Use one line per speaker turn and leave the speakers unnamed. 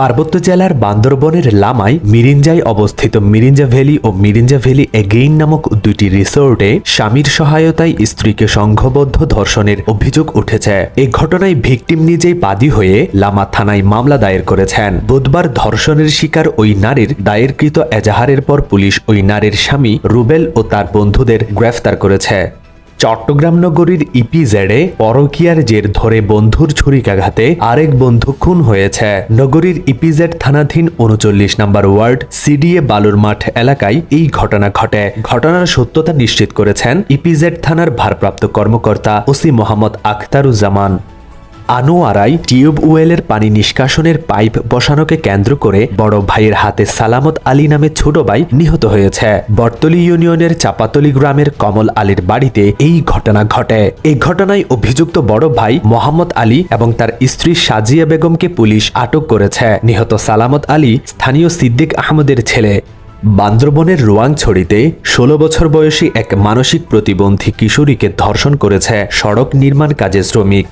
পার্বত্য জেলার বান্দরবনের লামায় মিরিঞ্জায় অবস্থিত মিরিঞ্জা ভ্যালি ও মিরিঞ্জা ভ্যালি এগেইন নামক দুইটি রিসোর্টে স্বামীর সহায়তায় স্ত্রীকে সংঘবদ্ধ ধর্ষণের অভিযোগ উঠেছে। এই ঘটনায় ভিকটিম নিজেই বাদী হয়ে লামা থানায় মামলা দায়ের করেছেন। বুধবার ধর্ষণের শিকার ওই নারীর দায়েরকৃত এজাহারের পর পুলিশ ওই নারীর স্বামী রুবেল ও তার বন্ধুদের গ্রেফতার করেছে। চট্টগ্রাম নগরীর ইপিজেডে পরকিয়ার জের ধরে বন্ধুর ছুরিকাঘাতে আরেক বন্ধু খুন হয়েছে। নগরীর ইপিজেড থানাধীন উনচল্লিশ নম্বর ওয়ার্ড সিডিএ বালুর মাঠ এলাকায় এই ঘটনা ঘটে। ঘটনার সত্যতা নিশ্চিত করেছেন ইপিজেড থানার ভারপ্রাপ্ত কর্মকর্তা ওসি মোহাম্মদ আখতারুজ্জামান। আনোয়ারায় টিউবওয়েলের পানি নিষ্কাশনের পাইপ বসানোকে কেন্দ্র করে বড় ভাইয়ের হাতে সালামত আলী নামে ছোট ভাই নিহত হয়েছে। বর্তলি ইউনিয়নের চাপাতলি গ্রামের কমল আলীর বাড়িতে এই ঘটনা ঘটে। এই ঘটনায় অভিযুক্ত বড় ভাই মোহাম্মদ আলী এবং তার স্ত্রী সাজিয়া বেগমকে পুলিশ আটক করেছে। নিহত সালামত আলী স্থানীয় সিদ্দিক আহমদের ছেলে। বান্দরবনের রোয়াংছড়িতে ষোলো বছর বয়সী এক মানসিক প্রতিবন্ধী কিশোরীকে ধর্ষণ করেছে সড়ক নির্মাণ কাজে শ্রমিক।